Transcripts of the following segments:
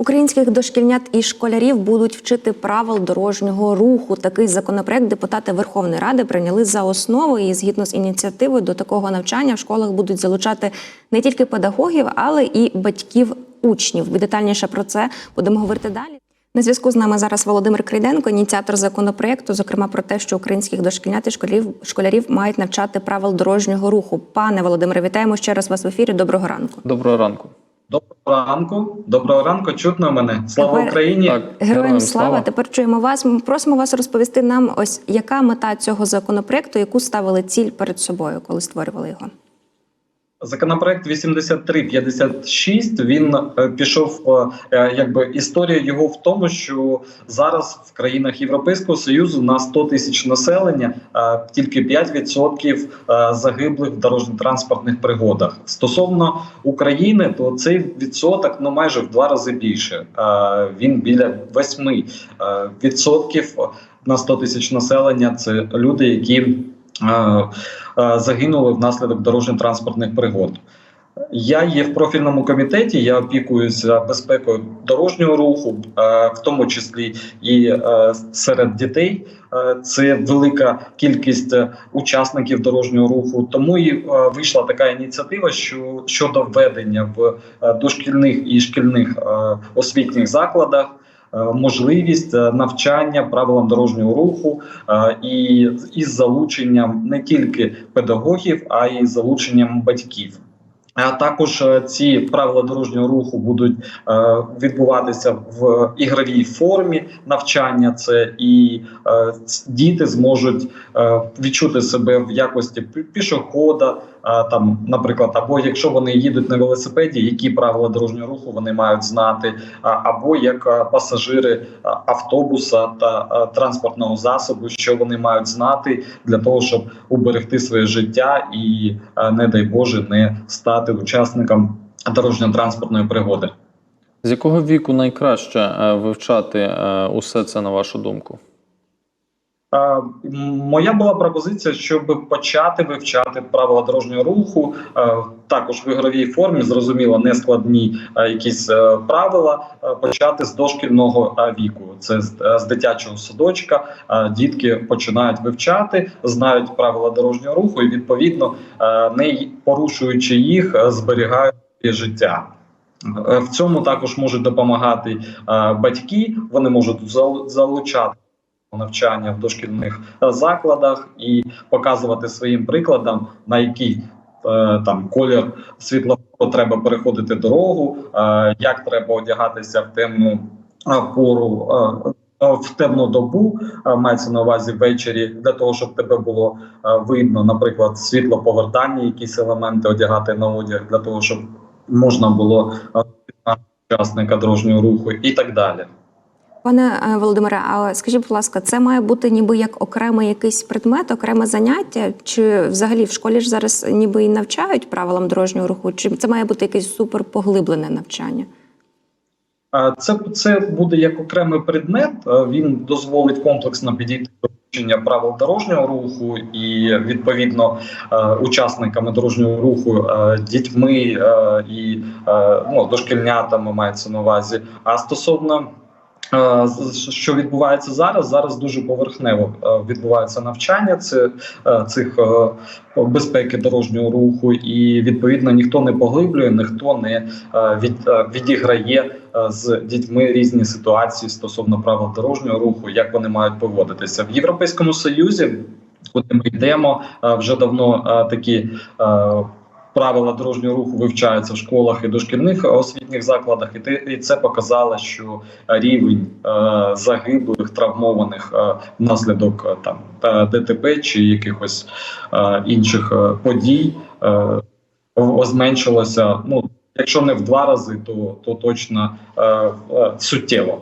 Українських дошкільнят і школярів будуть вчити правил дорожнього руху. Такий законопроект депутати Верховної Ради прийняли за основу. І згідно з ініціативою до такого навчання в школах будуть залучати не тільки педагогів, але і батьків учнів. Детальніше про це будемо говорити далі. На зв'язку з нами зараз Володимир Крейденко, ініціатор законопроекту, зокрема про те, що українських дошкільнят і школярів, школярів мають навчати правил дорожнього руху. Пане Володимире, вітаємо ще раз вас в ефірі. Доброго ранку. Доброго ранку. Доброго ранку, доброго ранку. Чутно мене. Слава Тепер- Україні! Так, Героям слава. Тепер чуємо вас. Ми просимо вас розповісти нам, ось яка мета цього законопроекту, яку ставили ціль перед собою, коли створювали його. Законопроект 8356, Він е, пішов е, якби історія його в тому, що зараз в країнах Європейського союзу на 100 тисяч населення е, тільки 5% е, загиблих в дорожньо-транспортних пригодах. Стосовно України, то цей відсоток ну майже в два рази більше. Е, Він біля 8 е, відсотків на 100 тисяч населення. Це люди, які е, е, загинули внаслідок дорожньо-транспортних пригод. Я є в профільному комітеті. Я опікуюся безпекою дорожнього руху, е, в тому числі і е, серед дітей. Е, Це велика кількість е, учасників дорожнього руху. Тому і е, вийшла така ініціатива, що щодо введення в е, дошкільних і шкільних е, освітніх закладах. Е, Можливість е, навчання правилам дорожнього руху е, і із залученням не тільки педагогів, а й залученням батьків. А також ці правила дорожнього руху будуть е, відбуватися в ігровій формі навчання. Це і е, діти зможуть е, відчути себе в якості пішохода. Там, наприклад, або якщо вони їдуть на велосипеді, які правила дорожнього руху вони мають знати, або як пасажири автобуса та транспортного засобу, що вони мають знати для того, щоб уберегти своє життя і, не дай Боже, не стати учасником дорожньо-транспортної пригоди. З якого віку найкраще е, вивчати е, усе це на вашу думку? Е, Моя була пропозиція, щоб почати вивчати правила дорожнього руху, е, також в ігровій формі, зрозуміло, не складні е, якісь правила. Почати з дошкільного віку. Це з, дитячого садочка. Дітки починають вивчати, знають правила дорожнього руху, і відповідно, не порушуючи їх, зберігають життя. В цьому також можуть допомагати батьки. Вони можуть залучати навчання в дошкільних е, закладах і показувати своїм прикладом, на який е, там колір світлофору треба переходити дорогу, е, як треба одягатися в темну пору. В темну добу мається на увазі ввечері для того, щоб тебе було видно, наприклад, світлоповертання, якісь елементи одягати на одяг для того, щоб можна було учасника дорожнього руху і так далі. Пане е, Володимире, а скажіть, будь ласка, це має бути ніби як окремий якийсь предмет, окреме заняття? Чи взагалі в школі ж зараз ніби і навчають правилам дорожнього руху? Чи це має бути якесь суперпоглиблене навчання? Це, це буде як окремий предмет. Він дозволить комплексно підійти до вивчення правил дорожнього руху і відповідно е, учасниками дорожнього руху, е, дітьми е, і е, ну, дошкільнятами мається на увазі. А стосовно е, що відбувається зараз, зараз дуже поверхнево е, відбувається навчання е, цих е, безпеки дорожнього руху, і відповідно ніхто не поглиблює, ніхто не е, від, е, відіграє е, з дітьми різні ситуації стосовно правил дорожнього руху, як вони мають поводитися в Європейському Союзі. Куди ми йдемо е, вже давно е, такі е, правила дорожнього руху вивчаються в школах і дошкільних освітніх закладах, і це показало, що рівень е, загиблих, травмованих е, внаслідок е, там ДТП чи якихось інших подій зменшилося. Ну якщо не в два рази, то, то точно суттєво.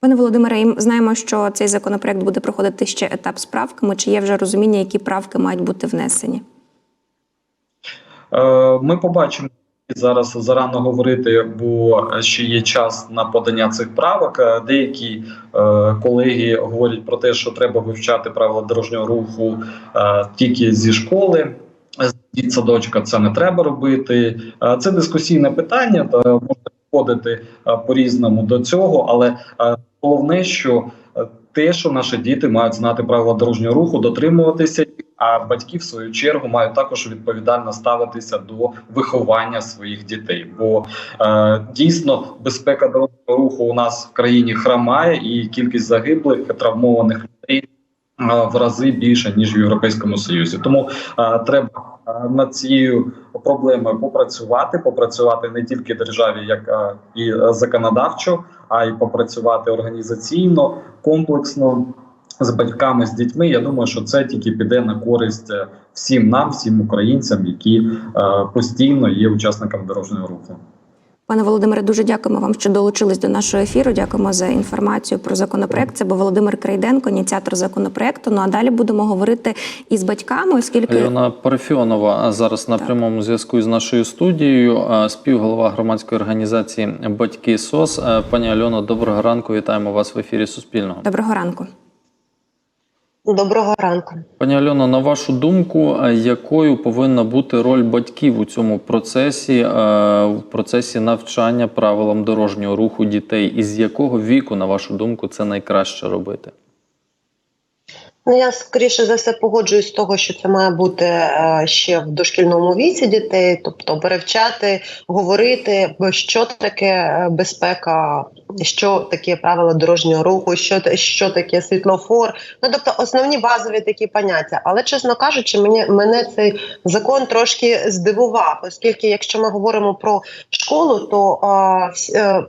Пане Володимире, знаємо, що цей законопроект буде проходити ще етап з правками. Чи є вже розуміння, які правки мають бути внесені? Е, Ми побачимо зараз зарано говорити, бо ще є час на подання цих правок. Е, Деякі е, колеги говорять про те, що треба вивчати правила дорожнього руху тільки зі школи. З дитсадочка це не треба робити. Це дискусійне питання. Та можна підходити е, по-різному до цього, але головне, що те, що наші діти мають знати правила дорожнього руху, дотримуватися, їх, а батьки в свою чергу мають також відповідально ставитися до виховання своїх дітей. Бо е, дійсно безпека дорожнього руху у нас в країні хромає, і кількість загиблих травмованих людей е, в рази більше ніж в Європейському Союзі. Тому е, треба е, над цією проблемою попрацювати, попрацювати не тільки державі, як е, і законодавчо, а й попрацювати організаційно, комплексно з батьками, з дітьми. Я думаю, що це тільки піде на користь е, всім нам, всім українцям, які е, постійно є учасниками дорожнього руху. Пане Володимире, дуже дякуємо вам, що долучились до нашого ефіру. Дякуємо за інформацію про законопроект. Це був Володимир Крейденко, ініціатор законопроекту. Ну а далі будемо говорити із батьками, оскільки Альона Парфьонова зараз на Так. прямому зв'язку з нашою студією, співголова громадської організації Батьки СОС. Пані Альоно, доброго ранку. Вітаємо вас в ефірі Суспільного. доброго ранку. Доброго ранку. Пані Альоно, на вашу думку, е, якою повинна бути роль батьків у цьому процесі, е, в процесі навчання правилам дорожнього руху дітей? І з якого віку, на вашу думку, це найкраще робити? Ну я скоріше за все погоджуюсь з того, що це має бути е, ще в дошкільному віці дітей, тобто перевчати, говорити, що таке е, безпека, що таке правила дорожнього руху, що що таке світлофор. Ну тобто основні базові такі поняття. Але чесно кажучи, мені мене цей закон трошки здивував, оскільки, якщо ми говоримо про школу, то е, А,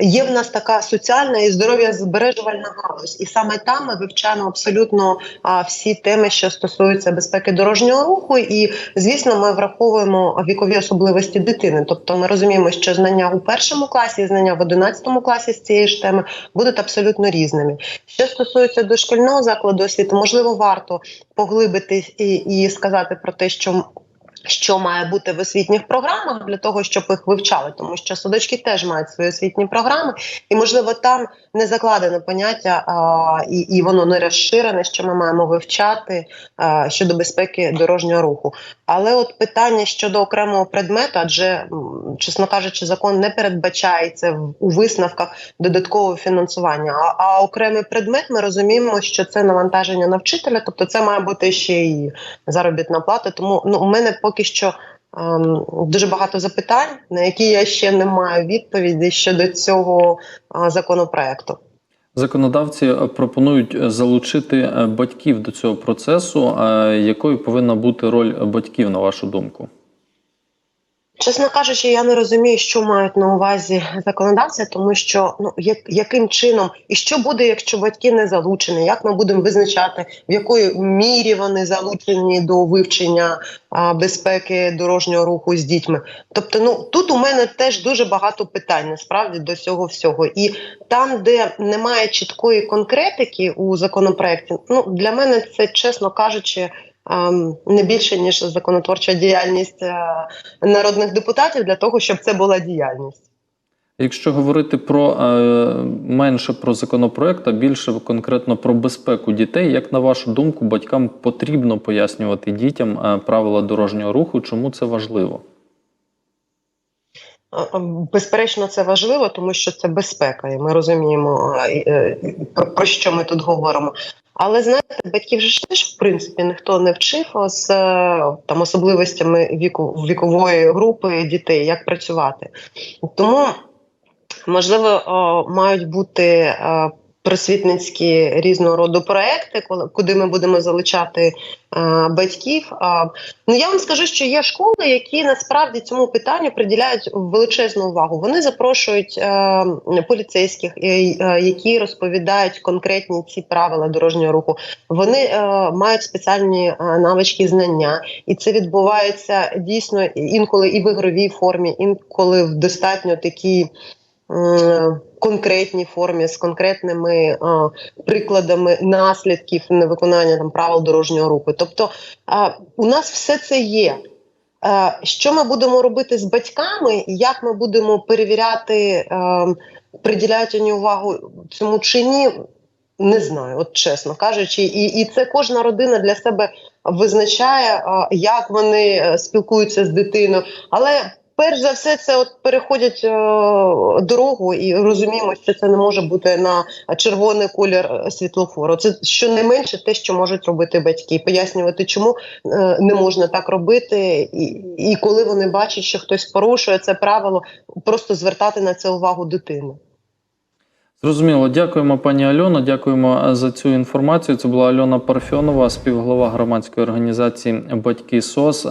Є в нас така соціальна і здоров'я збережувальна галузь, і саме там ми вивчаємо абсолютно всі теми, що стосуються безпеки дорожнього руху. І звісно, ми враховуємо вікові особливості дитини. Тобто, ми розуміємо, що знання у першому класі знання в одинадцятому класі з цієї ж теми будуть абсолютно різними. Що стосується дошкільного закладу освіти, можливо, варто поглибитись і, і сказати про те, що що має бути в освітніх програмах для того, щоб їх вивчали, тому що садочки теж мають свої освітні програми, і можливо там не закладене поняття а, і, і воно не розширене, що ми маємо вивчати а, щодо безпеки дорожнього руху. Але от питання щодо окремого предмету, адже чесно кажучи, закон не передбачає це в- у висновках додаткового фінансування. А, а окремий предмет ми розуміємо, що це навантаження на вчителя, тобто це має бути ще і заробітна плата. Тому ну у мене поки що. ем, Дуже багато запитань, на які я ще не маю відповіді щодо цього е, законопроекту. Законодавці е, пропонують е, залучити е, батьків до цього процесу. Якою повинна бути роль батьків, на вашу думку? Чесно кажучи, я не розумію, що мають на увазі законодавці, тому що ну як, яким чином і що буде, якщо батьки не залучені, як ми будемо визначати, в якої мірі вони залучені до вивчення а, безпеки дорожнього руху з дітьми. Тобто, ну тут у мене теж дуже багато питань насправді до цього всього. І там, де немає чіткої конкретики у законопроекті, ну для мене це чесно кажучи. Ем, Не більше ніж законотворча діяльність е, народних депутатів для того, щоб це була діяльність. Якщо говорити про е, менше про законопроект, а більше конкретно про безпеку дітей, як на вашу думку, батькам потрібно пояснювати дітям е, правила дорожнього руху, чому це важливо? Безперечно, це важливо, тому що це безпека, і ми розуміємо, про що ми тут говоримо. Але знаєте, батьків ж теж в принципі ніхто не вчив з е, там особливостями віку вікової групи дітей, як працювати. Тому можливо мають бути е, просвітницькі різного роду проекти, куди ми будемо залучати е, батьків. Ну я вам скажу, що є школи, які насправді цьому питанню приділяють величезну увагу. Вони запрошують е, поліцейських, е, які розповідають конкретні ці правила дорожнього руху. Вони мають спеціальні навички, знання, і це відбувається дійсно інколи і в ігровій формі, інколи в достатньо такій. М, Конкретній формі з конкретними е, прикладами наслідків невиконання там правил дорожнього руху. Тобто е, у нас все це є. Е, що ми будемо робити з батьками, як ми будемо перевіряти, е, приділяють увагу цьому чи ні, не знаю, от чесно кажучи, і, і це кожна родина для себе визначає, е, як вони е, спілкуються з дитиною. Але перш за все, це от переходять е, дорогу і розуміємо, що це не може бути на червоний колір е, світлофору. Це щонайменше те, що можуть робити батьки, пояснювати, чому е, не можна так робити, і, і коли вони бачать, що хтось порушує це правило, просто звертати на це увагу дитини. Зрозуміло, дякуємо, пані Альоно. Дякуємо е, за цю інформацію. Це була Альона Парфьонова, співголова громадської організації Батьки СОС.